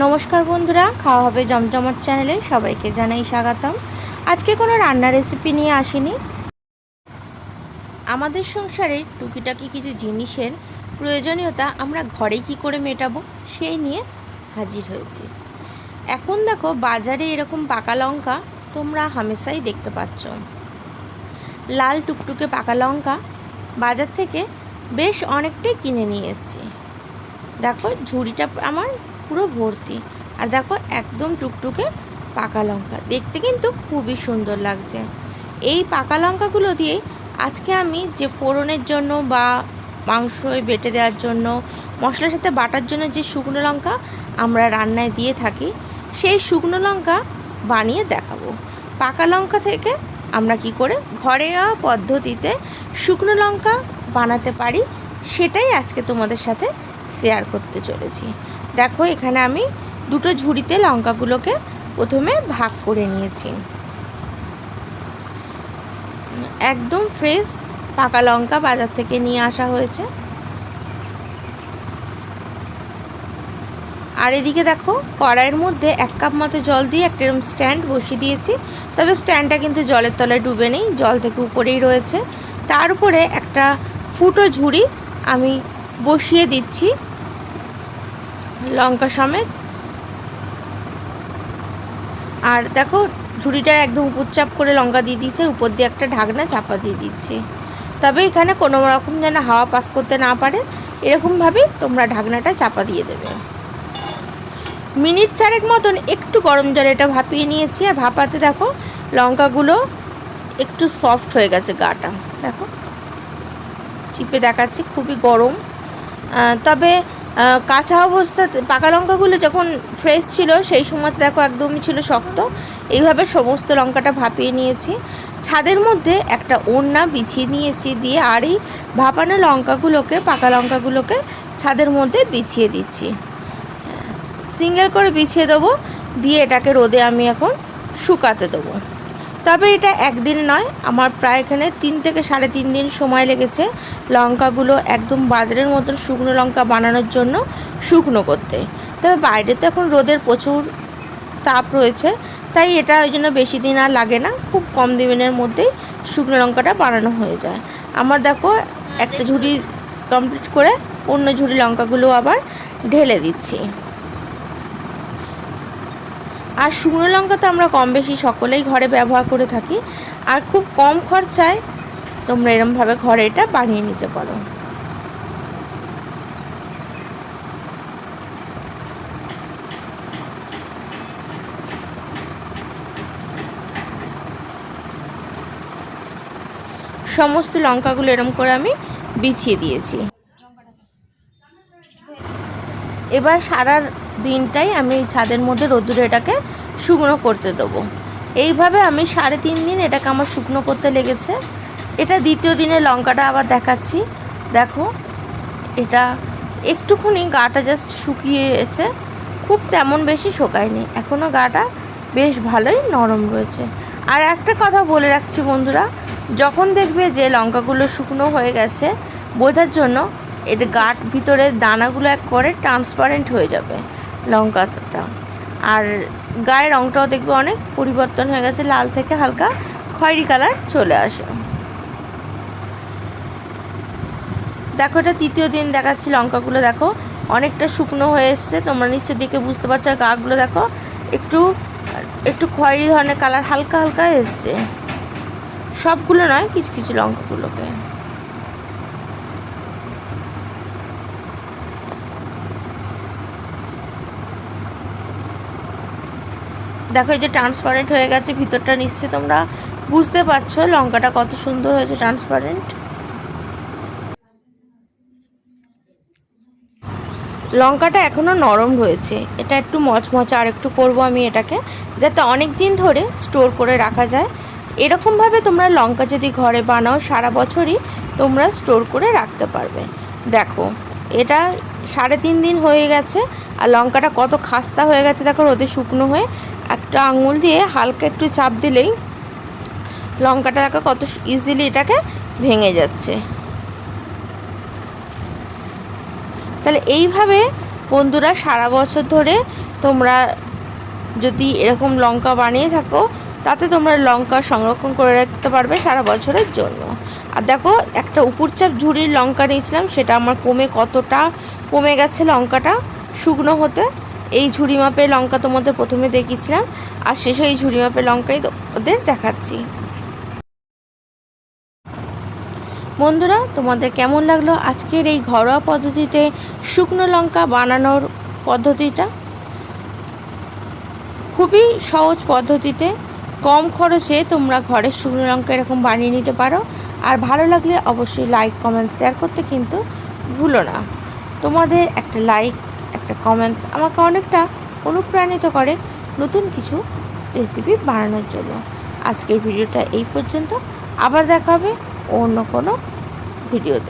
নমস্কার বন্ধুরা, খাওয়া হবে জমজমাট চ্যানেলে সবাইকে জানাই স্বাগতম। আজকে কোনো রান্নার রেসিপি নিয়ে আসিনি। আমাদের সংসারে টুকিটাকি কিছু জিনিসের প্রয়োজনীয়তা আমরা ঘরে কি করে মেটাবো সেই নিয়ে হাজির হয়েছি। এখন দেখো, বাজারে এরকম পাকা লঙ্কা তোমরা হামেশাই দেখতে পাচ্ছ। লাল টুকটুকে পাকা লঙ্কা বাজার থেকে বেশ অনেকটাই কিনে নিয়ে এসেছি। দেখো, ঝুড়িটা আমার পুরো ভর্তি। আর দেখো একদম টুকটুকে পাকা লঙ্কা। দেখতে কিন্তু খুবই সুন্দর লাগছে। এই পাকা লঙ্কাগুলো দিয়ে আজকে আমি যে ফোড়নের জন্য বা মাংস বেটে দেওয়ার জন্য, মশলার সাথে বাটার জন্য যে শুকনো লঙ্কা আমরা রান্নায় দিয়ে থাকি, সেই শুকনো লঙ্কা বানিয়ে দেখাবো। পাকা লঙ্কা থেকে আমরা কি করে ঘরেয়া পদ্ধতিতে শুকনো লঙ্কা বানাতে পারি, সেটাই আজকে তোমাদের সাথে শেয়ার করতে চলেছি। দেখো, এখানে আমি দুটো ঝুড়িতে লঙ্কাগুলোকে প্রথমে ভাগ করে নিয়েছি। একদম ফ্রেশ পাকা লঙ্কা বাজার থেকে নিয়ে আসা হয়েছে। আর এদিকে দেখো, কড়াইয়ের মধ্যে এক কাপ মতো জল দিয়ে একটা এরকম স্ট্যান্ড বসিয়ে দিয়েছি। তবে স্ট্যান্ডটা কিন্তু জলের তলায় ডুবে নেই, জল থেকে উপরেই রয়েছে। তার উপরে একটা ফুটো ঝুড়ি আমি বসিয়ে দিচ্ছি। লঙ্কা সমেত। আর দেখো, ঝুড়িটা একদম উপর চাপ করে লঙ্কা দিয়ে দিচ্ছে উপর দিয়ে একটা ঢাকনা চাপা দিয়ে দিচ্ছি। তবে এখানে কোনো রকম যেন হাওয়া পাস করতে না পারে এরকমভাবেই তোমরা ঢাকনাটা চাপা দিয়ে দেবে। মিনিট চারেক মতন একটু গরম জলে এটা ভাপিয়ে নিয়েছি, আর ভাপাতে দেখো লঙ্কাগুলো একটু সফট হয়ে গেছে গাটা। দেখো, চিপে দেখাচ্ছি, খুবই গরম। তবে কাঁচা অবস্থাতে পাকা লঙ্কাগুলো যখন ফ্রেশ ছিল, সেই সময় দেখো একদমই ছিল শক্ত। এইভাবে সমস্ত লঙ্কাটা ভাপিয়ে নিয়েছি। ছাদের মধ্যে একটা ওড়না বিছিয়ে নিয়েছি দিয়ে আর এই ভাপানো লঙ্কাগুলোকে, পাকা লঙ্কাগুলোকে ছাদের মধ্যে বিছিয়ে দিচ্ছি। সিঙ্গেল করে বিছিয়ে দেবো, দিয়ে এটাকে রোদে আমি এখন শুকাতে দেবো। তবে এটা একদিন নয়, আমার প্রায় এখানে তিন থেকে সাড়ে তিন দিন সময় লেগেছে লঙ্কাগুলো একদম বাজারের মতন শুকনো লঙ্কা বানানোর জন্য শুকনো করতে। তবে বাইরে তো এখন রোদের প্রচুর তাপ রয়েছে, তাই এটা ওই জন্য বেশি দিন আর লাগে না, খুব কম দিনের মধ্যেই শুকনো লঙ্কাটা বানানো হয়ে যায়। আমার দেখো একটা ঝুড়ি কমপ্লিট করে অন্য ঝুড়ি লঙ্কাগুলো আবার ঢেলে দিচ্ছি। আর শুকনো লঙ্কা তো আমরা কম বেশি সকলেই ঘরে ব্যবহার করে থাকি। আর খুব কম খরচায় তোমরা এরমভাবে ঘরে এটা বানিয়ে নিতে পারো। সমস্ত লঙ্কাগুলো এরম করে আমি বিছিয়ে দিয়েছি। এবার সারা দিনটাই আমি ছাদের মধ্যে রোদ্দুরে এটাকে শুকনো করতে দেবো। এইভাবে আমি সাড়ে তিন দিন এটাকে আমার শুকনো করতে লেগেছে। এটা দ্বিতীয় দিনে লঙ্কাটা আবার দেখাচ্ছি। দেখো, এটা একটুখানি গাটা জাস্ট শুকিয়ে এসে খুব তেমন বেশি শোকায়নি। এখনও গাটা বেশ ভালোই নরম রয়েছে। আর একটা কথা বলে রাখছি বন্ধুরা, যখন দেখবে যে লঙ্কাগুলো শুকনো হয়ে গেছে, বোঝার জন্য এটা গাট ভিতরে দানাগুলো এক করে ট্রান্সপারেন্ট হয়ে যাবে। লঙ্কাটা আর গায়ের রঙটাও দেখবে অনেক পরিবর্তন হয়ে গেছে, লাল থেকে হালকা খয়েরি কালার চলে আসে। দেখো, এটা তৃতীয় দিন দেখাচ্ছি লঙ্কাগুলো, দেখো। অনেকটা শুকনো হয়ে এসছে, তোমরা নিশ্চয় দেখে বুঝতে পারছ, আর গাগুলো দেখো, একটু একটু খয়েরি ধরনের কালার হালকা হালকা এসছে। সবগুলো নয়, কিছু কিছু লঙ্কাগুলোকে। দেখো এই যে ট্রান্সপারেন্ট হয়ে গেছে, ভিতরটা নিশ্চয়ই তোমরা বুঝতে পারছ, লঙ্কাটা কত সুন্দর হয়েছে ট্রান্সপারেন্ট লঙ্কাটা এখনও নরম রয়েছে, এটা একটু মচমচা আর একটু করব আমি এটাকে, যাতে অনেক দিন ধরে স্টোর করে রাখা যায়। এরকমভাবে তোমরা লঙ্কা যদি ঘরে বানাও, সারা বছরই তোমরা স্টোর করে রাখতে পারবে। দেখো, এটা সাড়ে তিন দিন হয়ে গেছে, আর লঙ্কাটা কত খাস্তা হয়ে গেছে, দেখো রোদে শুকনো হয়ে একটা আঙুল দিয়ে হালকা একটু চাপ দিলেই লঙ্কাটা দেখো কত ইজিলি এটাকে ভেঙে যাচ্ছে। তাহলে এইভাবে বন্ধুরা সারা বছর ধরে তোমরা যদি এরকম লঙ্কা বানিয়ে থাকো, তাতে তোমরা লঙ্কা সংরক্ষণ করে রাখতে পারবে সারা বছরের জন্য। আর দেখো একটা উপরচাপ ঝুড়ির লঙ্কা নিয়েছিলাম, সেটা আমার কমে কতটা কমে গেছে লঙ্কাটা? শুকনো হতে এই ঝুড়ি মাপের লঙ্কা তোমাদের প্রথমে দেখিয়েছিলাম, আর শেষে এই ঝুড়ি মাপের লঙ্কাই ওদের দেখাচ্ছি। বন্ধুরা, তোমাদের কেমন লাগল আজকের এই ঘরোয়া পদ্ধতিতে শুকনো লঙ্কা বানানোর পদ্ধতিটা? খুবই সহজ পদ্ধতিতে, কম খরচে তোমরা ঘরের শুকনো লঙ্কা এরকম বানিয়ে নিতে পারো, আর ভালো লাগলে অবশ্যই লাইক কমেন্ট শেয়ার করতে কিন্তু ভুলো না। তোমাদের একটা লাইক একটা কমেন্টস আমাকে অনেকটা অনুপ্রাণিত করে নতুন কিছু রেসিপি বানানোর জন্য। আজকের ভিডিওটা এই পর্যন্ত। আবার দেখা হবে অন্য কোনো ভিডিওতে